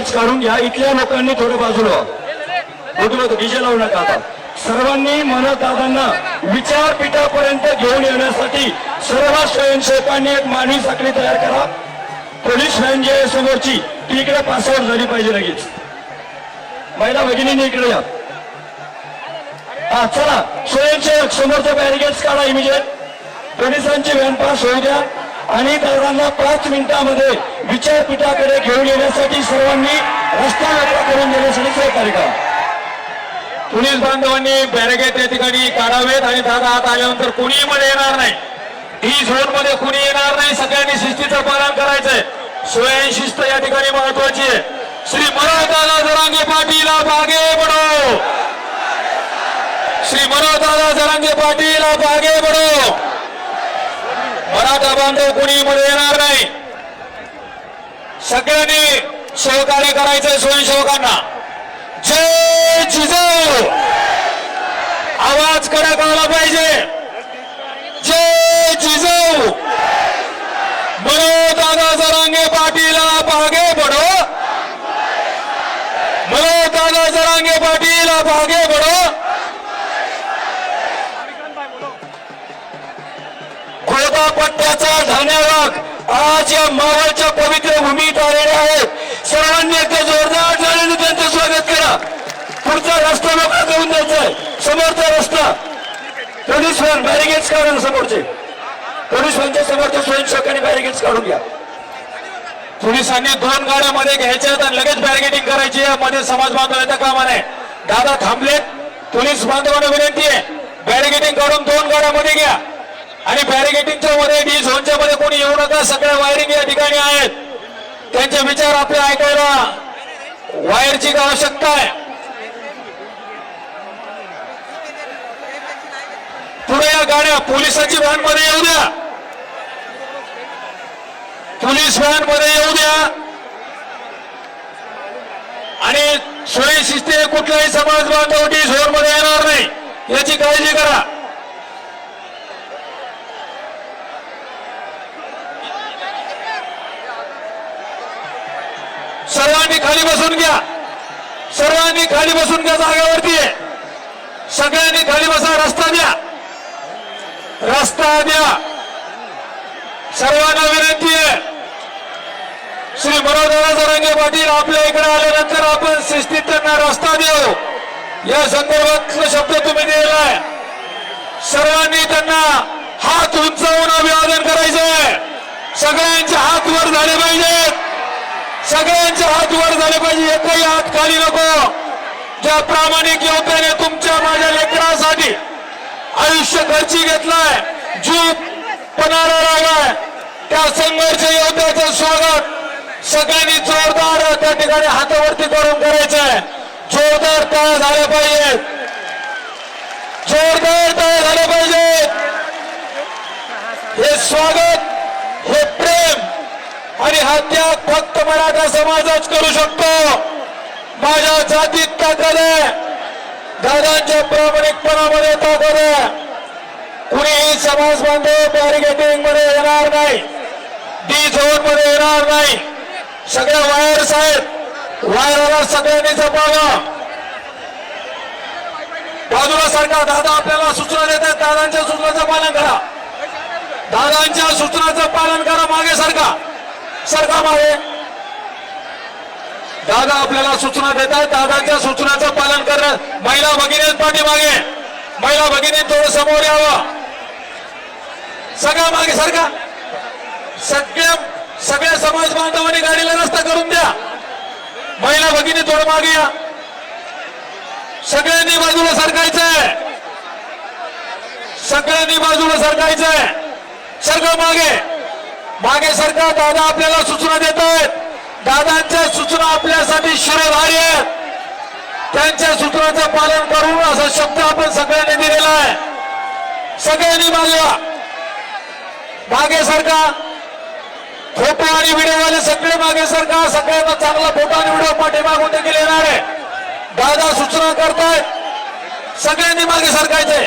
Barricades काढून घ्या. इथल्या लोकांनी थोडं बाजूला. व्हा. बघू डीजे लावू नका आता. सर्वांनी मनदादांना विचारपीठापर्यंत घेऊन येण्यासाठी सर्व स्वयंसेवकांनी एक मानवी साखळी तयार करा. पोलीस व्हॅन जी आहे समोरची ती इकडे पासआउट झाली पाहिजे लगेच. महिला भगिनींनी इकडे या. हा चला. स्वयंसेवक समोरचे बॅरिगेट्स काढा इमिजिएट. पोलिसांची व्हॅन पास होऊ द्या. आणि दादांना पाच मिनिटामध्ये विचारपीठाकडे घेऊन येण्यासाठी सर्वांनी रस्ता मोकळा करून देण्यासाठी सहकार्य करा पोलीस बांधवांनी बॅरिगेट या ठिकाणी काढावेत आणि दादा आत आल्यानंतर कोणीही मध्ये येणार नाही. ही झोनमध्ये कुणी येणार नाही. सगळ्यांनी शिस्तीचं पालन करायचंय. स्वयंशिस्त या ठिकाणी महत्वाची आहे. श्री मनोजदादा जरांगे पाटील बागे बडो श्री मनोजदादा जरांगे पाटील बागे बडो मराठा बांधव कुणी मध्ये येणार नाही. सगळ्यांनी सहकार्य करायचंय स्वयंसेवकांना. जय जिजाऊ! आवाज कडक आला पाहिजे. जय जिजाऊ! म्हणून दादा जरांगे पाटील भागे पडो. म्हणून दादा जरांगे पाटील भागे पडो. पट्ट्याचा धन्यवाद. आज या मावळच्या पवित्र भूमीत आलेले आहेत. सर्वांनी एकदा जोरदार झालेलं त्यांचं स्वागत करा. पुढचा रस्ता मोकळा करून द्यायचा आहे. समोरचा रस्ता. पोलीस वन बॅरिगेट्स काढून समोरचे. पोलीस वनच्या समोरच्या स्वयंसेवकांनी बॅरिगेट्स काढून घ्या. पोलिसांनी दोन गाड्या मध्ये घ्यायच्या लगेच बॅरिगेटिंग करायची आहे. मध्ये समाज बांधवांच्या कामा नाही दादा थांबलेत. पोलीस बांधवांना विनंती आहे. बॅरिगेटिंग काढून दोन गाड्यामध्ये घ्या. आणि बॅरिगेटिंगच्या मध्ये डी झोनच्या मध्ये कोणी येऊ नका. सगळ्या वायरिंग या ठिकाणी आहेत. त्यांचे विचार आपले ऐकायला वायरची आवश्यकता आहे? पुढे या गाड्या पोलिसाची व्हॅनमध्ये येऊ द्या. पोलीस व्हॅनमध्ये येऊ द्या. आणि स्वयंशिस्तीने कुठलाही समाज बांधव डी झोनमध्ये येणार नाही. याची काळजी करा सर्वांनी खाली बसून घ्या सर्वांनी खाली बसून त्या जागेवरती. आहे. सगळ्यांनी खाली बसा रस्ता द्या. रस्ता द्या. सर्वांना विनंती आहे. श्री मनोदरा जरांगे पाटील आपल्या इकडे आल्यानंतर आपण शिस्तीत त्यांना रस्ता देऊ. या संदर्भातला शब्द तुम्ही दिलेलाय सर्वांनी त्यांना हात उंचावून अभिवादन करायचंय सगळ्यांचे हात वर झाले पाहिजेत. सगळ्यांचे हात वर झाले पाहिजे. एकही हात खाली नको. ज्या प्रामाणिक योद्ध्याने तुमच्या माझ्या लेकरासाठी आयुष्य खर्ची घेतलाय जीव पणाला लागलाय त्या संघर्ष योद्ध्याचं स्वागत सगळ्यांनी जोरदार त्या ठिकाणी हातावरती करून करायचं आहे जोरदार तयार झाले पाहिजे. जोरदार तयार झाले पाहिजे. हे स्वागत हे प्रेम आणि हा त्याग फक्त मराठा समाजच करू शकतो. माझ्या जातीत दादांच्या प्रामाणिकपणामध्ये ताकद कुणीही समाज बांधव बॅरिगेटिंगमध्ये येणार नाही. डी झोनमध्ये येणार नाही. सगळ्या वायर्स आहेत. वायरला सगळ्यांनी जपावं. बाजूला सरकार दादा आपल्याला सूचना देत आहेत दादांच्या सूचनाचं पालन करा. दादांच्या सूचनाचं पालन करा मागे सरका. सरका मागे. दादा आपल्याला सूचना देत आहेत. दादाच्या सूचनाचं पालन करणं महिला भगिनी पाठीमागे. महिला भगिनी थोडं समोर यावं. सगळ्या मागे सारखा सगळ्या सगळ्या समाज बांधवांनी गाडीला रस्ता करून द्या. महिला भगिनी थोडं मागे या. सगळ्यांनी बाजूला सरकायचंय. सगळ्यांनी बाजूला सरकायचंय. सगळं मागे. मागे सरकार दादा आपल्याला सूचना देत आहेत. दादांच्या सूचना आपल्यासाठी शिरोधारी आहेत. त्यांच्या सूचनाचं पालन करू असा शब्द आपण सगळ्यांनी दिलेला आहे. सगळ्यांनी मागे मागे सरका. फोटो आणि व्हिडिओवाले सगळे मागे सरका. सगळ्यांना चांगला फोटो आणि व्हिडिओ पाठीमागून देखील येणार आहे. दादा सूचना करतायत. सगळ्यांनी मागे सरकायचे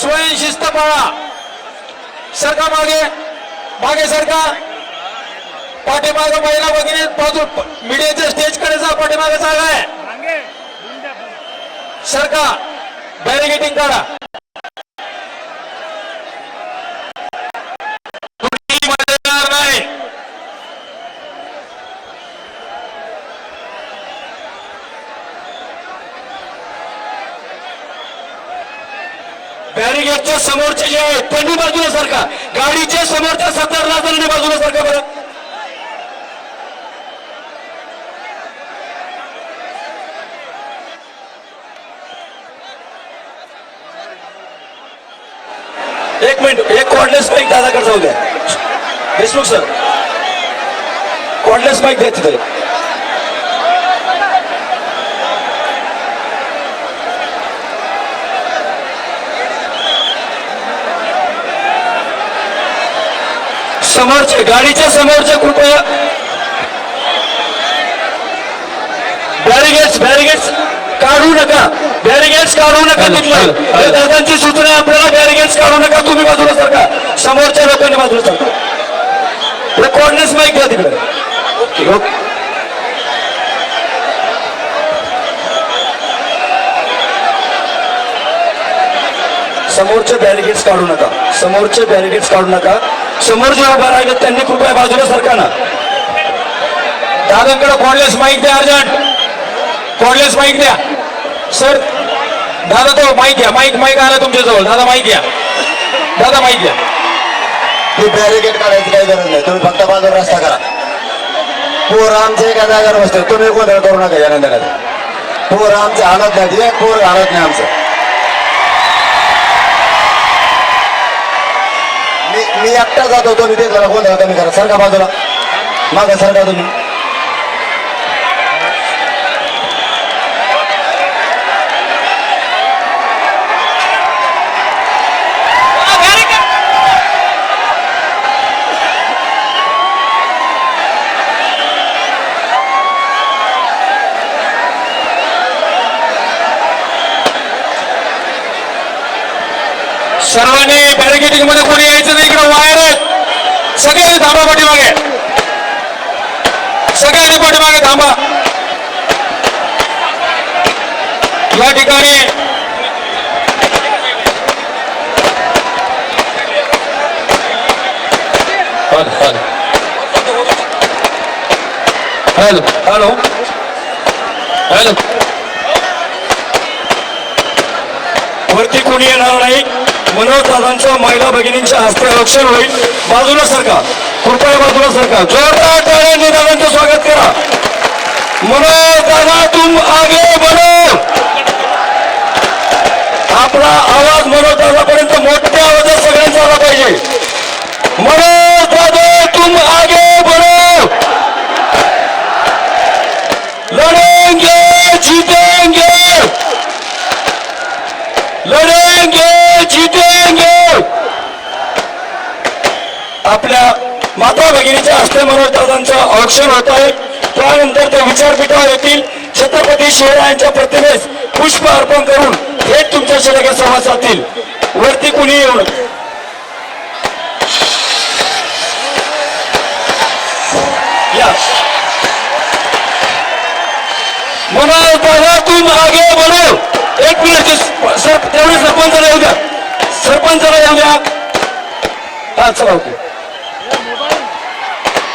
स्वयंशिस्त पाळा सरका मागे. मागे सरका. पाठीमागं महिला भगिनी बाजू मीडियाच्या स्टेजकडे जा पाठीमागं जागा आहे. सरका बॅरिगेटिंग काढा. बॅरिगेटच्या समोरचे जे आहेत त्यांनी बाजूला सारखा गाडीच्या समोरच्या सत्तर जणांनी बाजूला सारखा बरं. एक मिनिट एक कॉर्डलेस माईक दादाकडे जाऊ द्या देशमुख सर कॉर्डलेस माईक द्या तिथे समोरचे गाडीच्या समोरचे कृपया बॅरिगेट्स बॅरिगेट्स काढू नका. बॅरिगेट्स काढू नका तिथलं दादांची सूचना बाजूला सरका समोरच्या लोकांनी बाजूला सरका रेकॉर्डनेस माईक घ्या तिकडे. ओके समोरचे बॅरिगेट्स काढू नका. समोरचे बॅरिगेट्स काढू नका. समोर जे उभा राहिले त्यांनी कृपया बाजूला सरका ना. दादांकडे कॉर्डलेस माईक द्या अर्जंट. कॉर्डलेस माईक द्या. सर दादा तो माईक घ्या. माईक माईक आला तुमच्याजवळ. दादा माईक घ्या. दादा माहिती घ्या ती बॅरिकेड काढायची काही गरज नाही. तुम्ही फक्त बाजूला रस्ता करा. पोर आमचे एका जागेवर बसते तुम्ही गोंधळ करू नका या नंतर पोर आमचे हालत नाही. ते पोर हालत नाही आमचं. मी मी एकटा जातो. तुम्ही ते जरा गोंधळ कमी करा. सरका बाजूला. मागा सरका तुम्ही. सर्वांनी बॅरिकेटिंगमध्ये कोणी यायचं नाही इकडे वायर आहेत सगळे थांबा पाठीमागे सगळ्यांनी पाठीमागे थांबा या ठिकाणी हॅलो हॅलो हॅलो वरती कोणी येणार नाही मनोज दादांच्या महिला भगिनींच्या हस्ते रक्षण होईल. बाजूला सरका कृपया बाजूला सरका जोरदार टाळ्यांनी दादांचं स्वागत करा. मनोज दादा तुम आगे बनो आपला आवाज मनोज दादापर्यंत मोठ्या आवाजात सगळ्यांचा आला पाहिजे मनोज दादा तुम आगे बढ़ो लड़ेंगे जीतेंगे लढेंगे जीतेंगे आपल्या माता भगिनीच्या हस्ते मनोज दादांचं औक्षण होत आहे. त्यानंतर ते विचारपीठावर येतील छत्रपती शिवरायांच्या प्रतिमेस पुष्प अर्पण करून हे तुमच्या लगेच संवाद जातील वरती कुणी येऊन? नका या. मनोज दादा तुम आगे एक मिनिट सर तेवढे सरपंचाला येऊ द्या. सरपंचाला येऊ द्या. हा चला ओके.